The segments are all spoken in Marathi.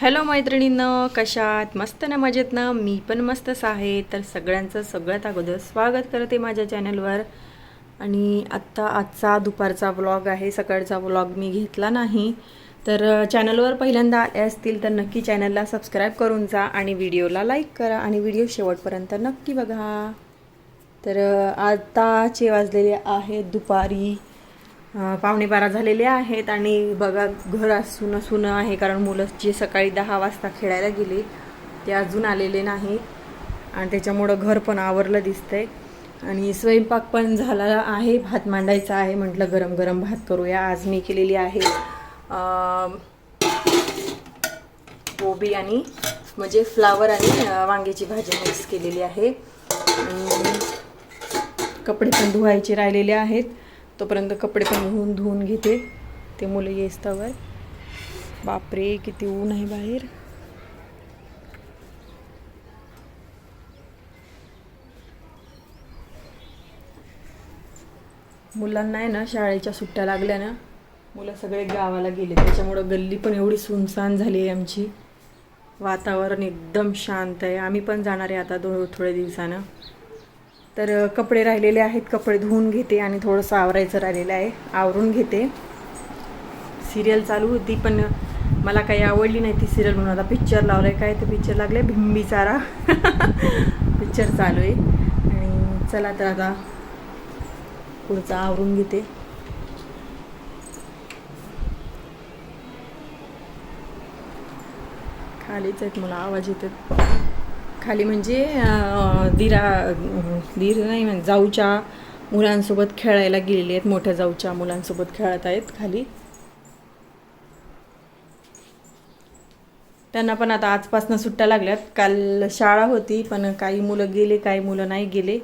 हॅलो मैत्रिणींनो कशात मस्त ना मजेत ना? मी पण मस्तच आहे. तर सगळ्यांचं सगळ्यात अगोदर स्वागत करते माझ्या चॅनलवर. आणि आत्ता आजचा दुपारचा व्लॉग आहे. सकाळचा व्लॉग मी घेतला नाही. तर चॅनलवर पहिल्यांदा आले असतील तर नक्की चॅनलला सबस्क्राईब करून जा आणि व्हिडिओला लाईक करा आणि व्हिडिओ शेवटपर्यंत नक्की बघा. तर आत्ताचे वाजलेले आहेत दुपारी पावणे बारा झालेले आहेत आणि बघा घर असून सुनं आहे कारण मुलं जे सकाळी दहा वाजता खेळायला गेले ते अजून आलेले नाहीत आणि त्याच्यामुळं घर पण आवरलं दिसतंय. आणि स्वयंपाक पण झाला आहे भात मांडायचा आहे म्हटलं गरम गरम भात करूया. आज मी केलेली आहे गोबी आणि म्हणजे फ्लावर आणि वांग्याची भाजी मिक्स केलेली आहे. कपडे पण धुवायचे राहिलेले आहेत. तोपर्यंत कपडे पण धुवून धुवून घेते. ते मुलं येस्तवर. बापरे किती ऊन आहे बाहेर. मुलांना आहे ना शाळेच्या सुट्ट्या लागल्या ना मुलं सगळे गावाला गेले. त्याच्यामुळं गल्ली पण एवढी सुनसान झाली आहे आमची. वातावरण एकदम शांत आहे. आम्ही पण जाणार आहे आता दो थोड्या दिवसानं. तर कपडे राहिलेले आहेत कपडे धुवून घेते आणि थोडंसं आवरायचं राहिलेलं आहे. आवरून घेते. सिरियल चालू होती पण मला काही आवडली नाही ती सिरियल म्हणून. आता पिक्चर लावलं आहे काय तर पिक्चर लागलं आहे भिंबी चारा. पिक्चर चालू आहे. आणि चला तर आता पुढचं आवरून घेते. खालीच आहेत मला आवाज येतात खाली म्हणजे दिरा दीर नाही म्हणजे जाऊच्या मुलांसोबत खेळायला गेलेले आहेत मोठ्या जाऊच्या मुलांसोबत खेळत आहेत खाली. त्यांना पण आता आजपासून सुट्ट्या लागल्यात. काल शाळा होती पण काही मुलं गेले काही मुलं नाही गेले.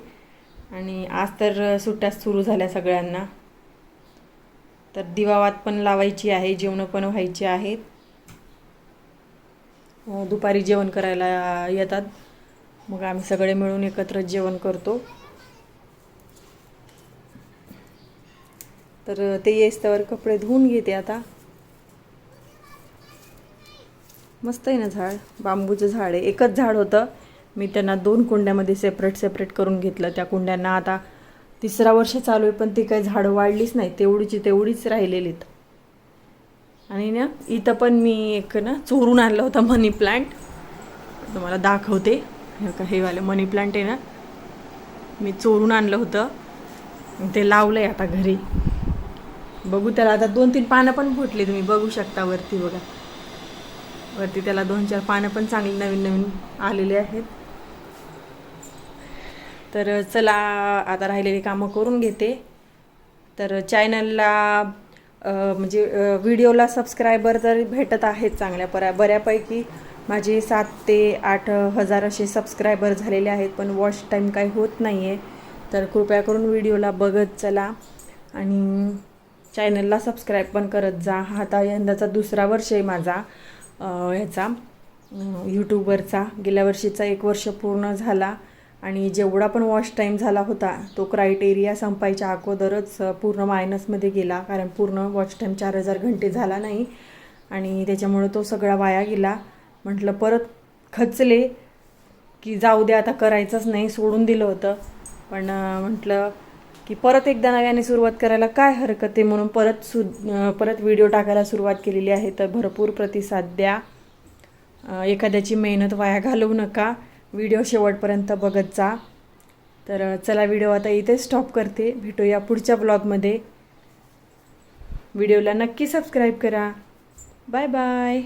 आणि आज तर सुट्ट्या सुरू झाल्या सगळ्यांना. तर दिवावात पण लावायची आहे जेवणं पण व्हायची आहेत. दुपारी जेवण करायला येतात. मग आम्ही सगळे मिळून एकत्र जेवण करतो. तर ते येस्तवर कपडे धुवून घेते आता. मस्त आहे ना झाड? बांबूचं झाड आहे. एकच झाड होतं. मी त्यांना दोन कुंड्यामध्ये सेपरेट सेपरेट करून घेतलं. त्या कुंड्यांना आता तिसरा वर्ष चालू आहे पण ती काही झाडं वाढलीच नाही. तेवढीची तेवढीच राहिलेलीत आणि ना इथं पण मी एक ना चोरून आणलं होतं मनी प्लांट तुम्हाला दाखवते. का हे वाले मनी प्लांट आहे ना मी चोरून आणलं होतं. ते लावलं आहे आता घरी. बघू त्याला आता दोन तीन पानं पण फुटली तुम्ही बघू शकता वरती बघा. वरती त्याला दोन चार पानं पण चांगली नवीन नवीन आलेले आहेत. तर चला आता राहिलेली कामं करून घेते. तर चॅनलला म्हणजे व्हिडिओला सबस्क्रायबर तर भेटत आहेत चांगल्या परा बऱ्यापैकी माझे सात ते आठ हजार असे सबस्क्रायबर झालेले आहेत पण वॉच टाईम काही होत नाही आहे तर कृपया करून व्हिडिओला बघत चला आणि चॅनलला सबस्क्राईब पण करत जा. हा आता यंदाचा दुसरा वर्ष आहे माझा ह्याचा यूट्यूबवरचा गेल्या वर्षीचा एक वर्ष पूर्ण झाला आणि जेवढा पण वॉच टाईम झाला होता तो क्रायटेरिया संपायच्या अगोदरच पूर्ण मायनसमध्ये गेला कारण पूर्ण वॉच टाईम चार हजार घंटे झाला नाही. आणि त्याच्यामुळं तो सगळा वाया गेला. म्हटलं परत खचले की जाऊ दे आता करायचंच नाही सोडून दिलं होतं. पण म्हटलं की परत एकदा नव्याने सुरुवात करायला काय हरकत आहे म्हणून परत सु परत व्हिडिओ टाकायला सुरुवात केलेली आहे. तर भरपूर प्रतिसाद द्या. एखाद्याची मेहनत वाया घालवू नका. व्हिडिओ शेवटपर्यंत बघत जा. तर चला व्हिडिओ आता इथे स्टॉप करते. भेटूया पुढच्या ब्लॉगमध्ये. व्हिडिओला नक्की सबस्क्राईब करा. Bye bye.